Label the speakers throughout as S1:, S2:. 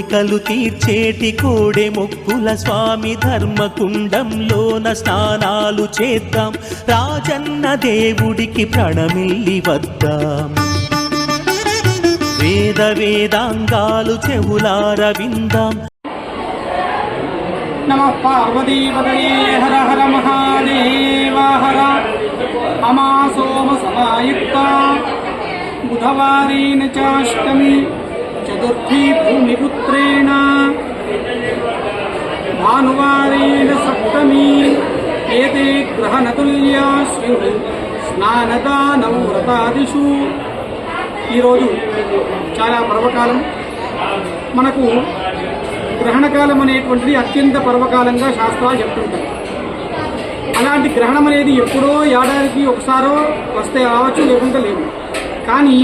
S1: కోరికలు తీర్చేటి కోడే మొక్కుల స్వామి ధర్మకుండంలోన స్నానాలు చేద్దాం. రాజన్న దేవుడికి ప్రణమిల్లి వద్దాం. వేద వేదాంగాలు చెవులార విందాం.
S2: నమ పార్వతీపతయే హర హర మహాదేవ హర. అమాసోమ సమాయుక్త. బుధవారేణ చాష్టమి. ఏతే గ్రహణతుల్యా శ్రీ స్నానదానౌ వ్రతాదిషు. ఈరోజు చాలా పర్వకాలం. మనకు గ్రహణకాలం అనేటువంటిది అత్యంత పర్వకాలంగా శాస్త్రాలు చెప్తుంటాయి. అలాంటి గ్రహణం అనేది ఎప్పుడో ఏడాదికి ఒకసారో వస్తే రావచ్చు లేకుంటే లేదు. కానీ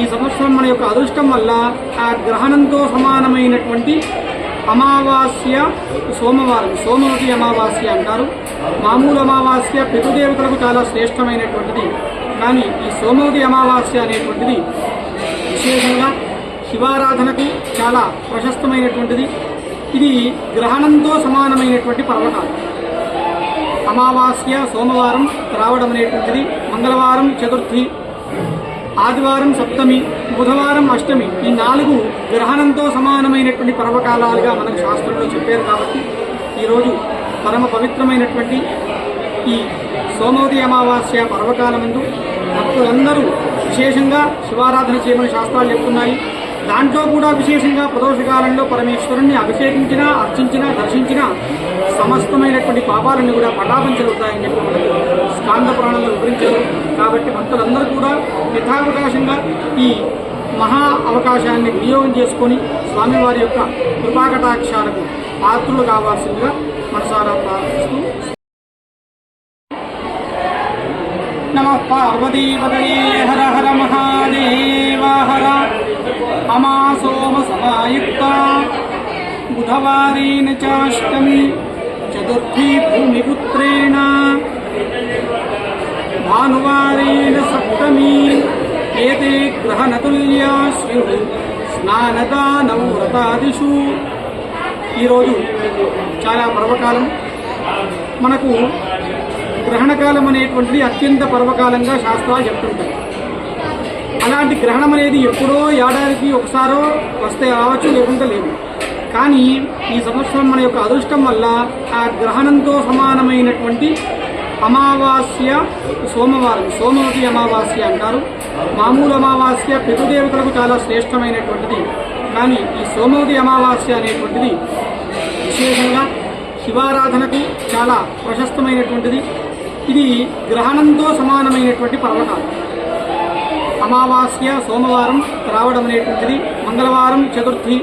S2: ఈ సంవత్సరం మన యొక్క అదృష్టం వల్ల ఆ గ్రహణంతో సమానమైనటువంటి అమావాస్య సోమవారం సోమవతి అమావాస్య అంటారు. మామూలు అమావాస్య పితృదేవతలకు చాలా శ్రేష్టమైనటువంటిది. కానీ ఈ సోమవతి అమావాస్య అనేటువంటిది విశేషంగా శివారాధనకు చాలా ప్రశస్తమైనటువంటిది. ఇది గ్రహణంతో సమానమైనటువంటి పర్వకాలం అమావాస్య సోమవారం రావడం అనేటువంటిది మంగళవారం చతుర్థి ఆదివారం సప్తమి బుధవారం అష్టమి ఈ నాలుగు గ్రహణంతో సమానమైనటువంటి పర్వకాలాలుగా మనకు శాస్త్రంలో చెప్పారు కాబట్టి ఈరోజు పరమ పవిత్రమైనటువంటి ఈ సోమవతి అమావాస్య పర్వకాలమందు భక్తులందరూ విశేషంగా శివారాధన చేయమని శాస్త్రాలు చెప్తున్నాయి. దాంట్లో కూడా విశేషంగా ప్రదోషకాలంలో పరమేశ్వరుణ్ణి అభిషేకించినా అర్చించినా దర్శించినా సమస్తమైనటువంటి పాపాలన్నీ కూడా పటాపంచలుతాయని చెప్పి మనకు స్కాంద పురాణంలో వివరించారు. కాబట్టి భక్తులందరూ కూడా యథావకాశంగా ఈ మహా అవకాశాన్ని వినియోగం చేసుకొని స్వామివారి యొక్క కృపాకటాక్షాలకు పాత్రులు కావాల్సిందిగా మనసారా ప్రార్థిస్తూ నమ పార్వతీపతయే హర హర మహాదేవ హర అమా సోమ సమాయుక్త బుధవారేణ చాష్టమి చతుర్థీ భూమిపుత్రేణ భానువారేణ సప్తమి ఏతే గ్రహణతుల్యా స్నానదానవ్రతాదిషు ఈరోజు చాలా పర్వకాలం. మనకు గ్రహణకాలం అనేటువంటిది అత్యంత పర్వకాలంగా శాస్త్రాలు చెప్తుంటాయి. అలాంటి గ్రహణం అనేది ఎప్పుడో ఏడాదికి ఒకసారో వస్తే రావచ్చు లేకుంటే లేదు. కానీ ఈ సంవత్సరం మన యొక్క అదృష్టం వల్ల ఆ గ్రహణంతో సమానమైనటువంటి అమావాస్య సోమవారం సోమవతి అమావాస్య అంటారు. మామూలు అమావాస్య పితృదేవతలకు చాలా శ్రేష్టమైనటువంటిది. కానీ ఈ సోమవతి అమావాస్య అనేటువంటిది విశేషంగా శివారాధనకు చాలా ప్రశస్తమైనటువంటిది. ఇది గ్రహణంతో సమానమైనటువంటి పర్వకాలం అమావాస్య సోమవారం రావడం అనేటువంటిది మంగళవారం చతుర్థి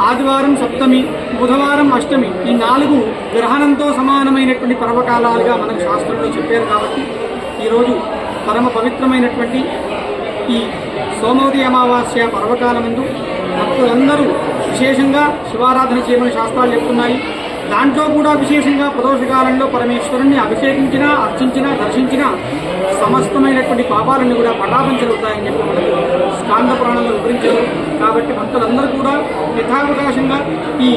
S2: ఆదివారం సప్తమి బుధవారం అష్టమి ఈ నాలుగు గ్రహణంతో సమానమైనటువంటి పర్వకాలాలుగా మనం శాస్త్రంలో చెప్పారు కాబట్టి ఈరోజు పరమ పవిత్రమైనటువంటి ఈ సోమవతి అమావాస్య పర్వకాలమందు భక్తులందరూ విశేషంగా శివారాధన చేయమని శాస్త్రాలు చెప్తున్నాయి. దాంట్లో కూడా విశేషంగా ప్రదోషకాలంలో పరమేశ్వరుణ్ణి అభిషేకించినా అర్చించినా దర్శించినా సమస్తమైనటువంటి పాపాలన్నీ కూడా పటాపంచలుతాయని చెప్పి మనకు స్కాంద పురాణంలో వివరించారు. కాబట్టి భక్తులందరూ కూడా యథావకాశంగా ఈ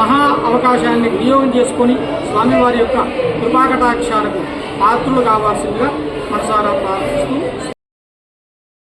S2: మహా అవకాశాన్ని వినియోగం చేసుకొని స్వామివారి యొక్క కృపాకటాక్షాలకు పాత్రులు కావాల్సిందిగా మనసారా ప్రార్థిస్తూ